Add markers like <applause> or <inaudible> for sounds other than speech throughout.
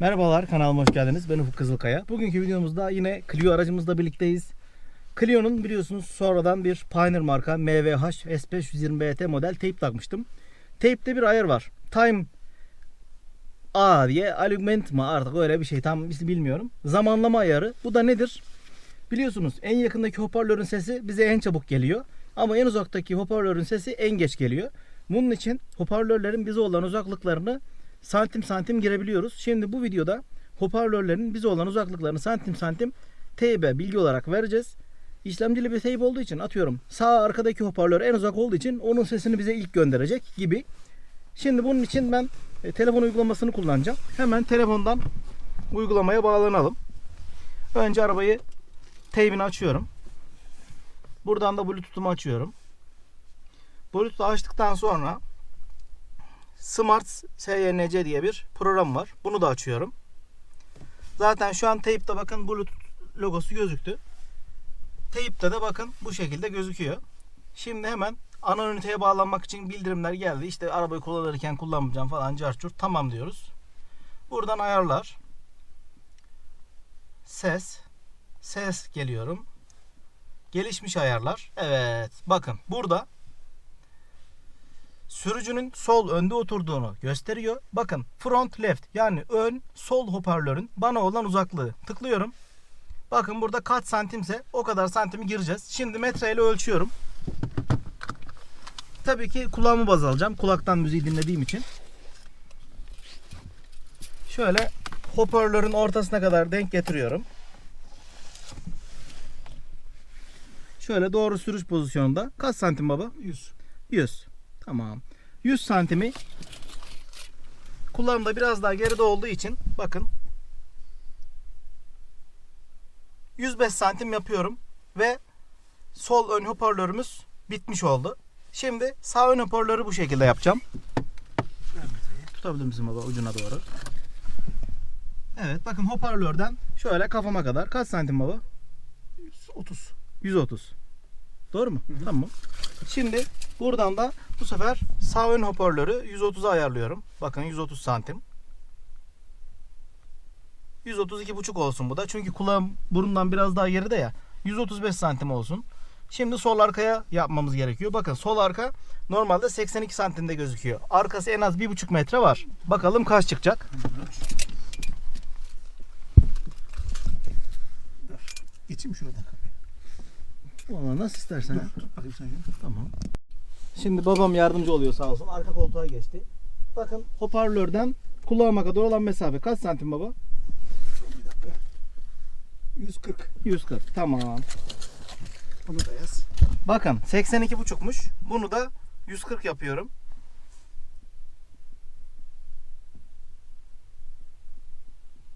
Merhabalar kanalıma hoş geldiniz. Ben Ufuk Kızılkaya. Bugünkü videomuzda yine Clio aracımızla birlikteyiz. Clio'nun biliyorsunuz sonradan bir Pioneer marka MVH S520BT model teyp takmıştım. Teypte bir ayar var. Time A diye augment mı artık öyle bir şey tam bilmiyorum. Zamanlama ayarı. Bu da nedir? Biliyorsunuz en yakındaki hoparlörün sesi bize en çabuk geliyor. Ama en uzaktaki hoparlörün sesi en geç geliyor. Bunun için hoparlörlerin bize olan uzaklıklarını santim santim girebiliyoruz. Şimdi bu videoda hoparlörlerin bize olan uzaklıklarını santim santim teybe bilgi olarak vereceğiz. İşlemcili bir teyp olduğu için atıyorum sağ arkadaki hoparlör en uzak olduğu için onun sesini bize ilk gönderecek gibi. Şimdi bunun için ben e, telefon uygulamasını kullanacağım. Hemen telefondan uygulamaya bağlanalım. Önce arabayı teybini açıyorum. Buradan da Bluetooth'umu açıyorum. Bluetooth'u açtıktan sonra Smart SYNC diye bir program var. Bunu da açıyorum. Zaten şu an teypte bakın Bluetooth logosu gözüktü. Teypte de bakın bu şekilde gözüküyor. Şimdi hemen ana üniteye bağlanmak için bildirimler geldi. İşte arabayı kullanırken kullanmayacağım falan carçur. Tamam diyoruz. Buradan ayarlar. Ses. Ses geliyorum. Gelişmiş ayarlar. Evet. Bakın burada sürücünün sol önde oturduğunu gösteriyor. Bakın front left yani ön sol hoparlörün bana olan uzaklığı. Tıklıyorum. Bakın burada kaç santimse o kadar santimi gireceğiz. Şimdi metreyle ölçüyorum. Tabii ki kulağımı baz alacağım. Kulaktan müziği dinlediğim için. Şöyle hoparlörün ortasına kadar denk getiriyorum. Şöyle doğru sürüş pozisyonunda. Kaç santim baba? 100. 100. Tamam. 100 santimi kulağımda biraz daha geride olduğu için bakın 105 santim yapıyorum ve sol ön hoparlörümüz bitmiş oldu. Şimdi sağ ön hoparlörü bu şekilde yapacağım. Tutabilir misin baba ucuna doğru? Evet bakın hoparlörden şöyle kafama kadar kaç santim baba? 130. 130. Doğru mu? Hı hı. Tamam. Şimdi buradan da bu sefer sağ ön hoparlörü 130'a ayarlıyorum. Bakın 130 santim. 132,5 olsun bu da. Çünkü kulağım burundan biraz daha geride ya. 135 santim olsun. Şimdi sol arkaya yapmamız gerekiyor. Bakın sol arka normalde 82 santimde gözüküyor. Arkası en az 1,5 metre var. Bakalım kaç çıkacak. Dur. Geçeyim şuradan kapıyı. Valla nasıl istersen. Dur, tut bakayım sen. Tamam. Şimdi babam yardımcı oluyor sağ olsun. Arka koltuğa geçti. Bakın hoparlörden kulağıma kadar olan mesafe kaç santim baba? Bir dakika. 140. 140. Tamam. Onu da yaz. Bakın 82,5'muş. Bunu da 140 yapıyorum.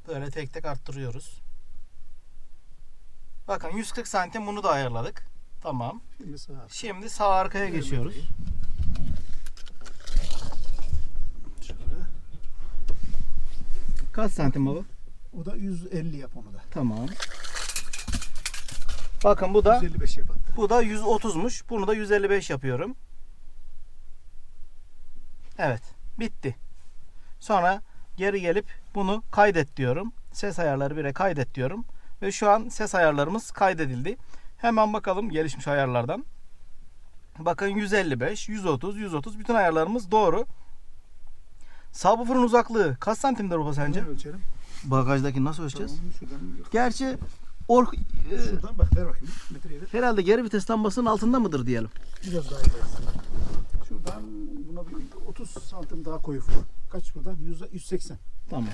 Böyle tek tek arttırıyoruz. Bakın 140 santim bunu da ayarladık. Tamam. Şimdi sağa. Şimdi sağ arkaya geçiyoruz. Şöyle. Kaç santim baba? O da 150 yap onu da. Tamam. Bakın bu da 155 yap hatta. Bu da 130'muş. Bunu da 155 yapıyorum. Evet. Bitti. Sonra geri gelip bunu kaydet diyorum. Ses ayarları 1'e kaydet diyorum. Ve şu an ses ayarlarımız kaydedildi. Hemen bakalım gelişmiş ayarlardan. Bakın 155, 130, 130 bütün ayarlarımız doğru. Subwoofer'ın uzaklığı kaç santimdir baba sence? Bunu ölçelim. Bagajdaki nasıl ölçeceğiz? Tamam, şuradan yok. Gerçi or, e, Şuradan bak ver bakayım. Metreyi ver. herhalde geri vites lambasının altında mıdır diyelim. Biraz daha ileri. Şuradan buna bir 30 santim daha koyu. Kaç buradan? 100, 180. Tamam.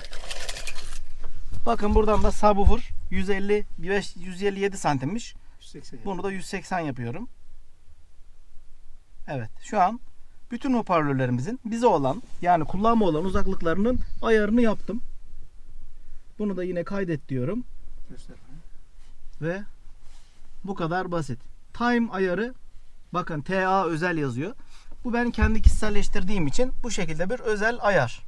Bakın buradan da subwoofer 155 157 santimmiş. 180 yap. Bunu da 180 yapıyorum. Evet, şu an bütün hoparlörlerimizin bize olan yani kullanma olan uzaklıklarının ayarını yaptım. Bunu da yine kaydet diyorum Göster. ve bu kadar basit. Time ayarı bakın TA özel yazıyor. Bu ben kendi kişiselleştirdiğim için bu şekilde bir özel ayar.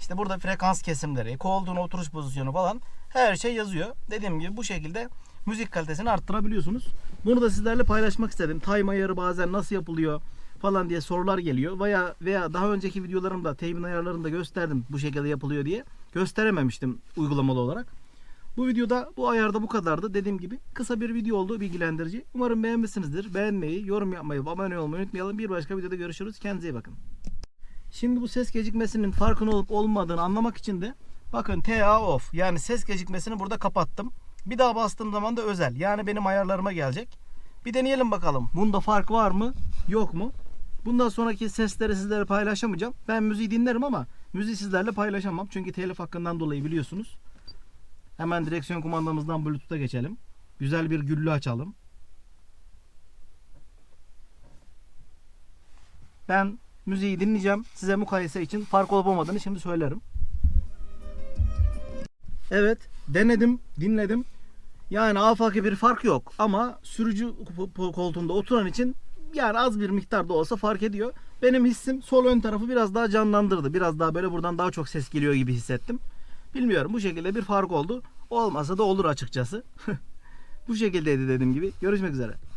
İşte burada frekans kesimleri, koltuğun oturuş pozisyonu falan her şey yazıyor. Dediğim gibi bu şekilde müzik kalitesini arttırabiliyorsunuz. Bunu da sizlerle paylaşmak istedim. Time ayarı bazen nasıl yapılıyor falan diye sorular geliyor. Veya veya daha önceki videolarımda teybin ayarlarını da gösterdim bu şekilde yapılıyor diye. gösterememiştim uygulamalı olarak. Bu videoda bu ayarda bu kadardı. Dediğim gibi kısa bir video oldu bilgilendirici. Umarım beğenmişsinizdir. Beğenmeyi, yorum yapmayı, abone olmayı unutmayalım. Bir başka videoda görüşürüz. Kendinize iyi bakın. Şimdi bu ses gecikmesinin farkın olup olmadığını anlamak için de bakın TA off yani ses gecikmesini burada kapattım. Bir daha bastığım zaman da özel yani benim ayarlarıma gelecek. Bir deneyelim bakalım. Bunda fark var mı? Yok mu? Bundan sonraki sesleri sizlerle paylaşamayacağım. Ben müziği dinlerim ama müziği sizlerle paylaşamam. Çünkü telif hakkından dolayı biliyorsunuz. Hemen direksiyon kumandamızdan Bluetooth'a geçelim. Güzel bir güllü açalım. Ben müziği dinleyeceğim. Size mukayese için fark olup olmadığını şimdi söylerim. Evet, denedim, dinledim. Yani afaki bir fark yok ama sürücü koltuğunda oturan için yani az bir miktarda olsa fark ediyor. Benim hissim sol ön tarafı biraz daha canlandırdı. Biraz daha böyle buradan daha çok ses geliyor gibi hissettim. Bilmiyorum bu şekilde bir fark oldu. Olmasa da olur açıkçası. <laughs> bu şekildeydi dediğim gibi. Görüşmek üzere.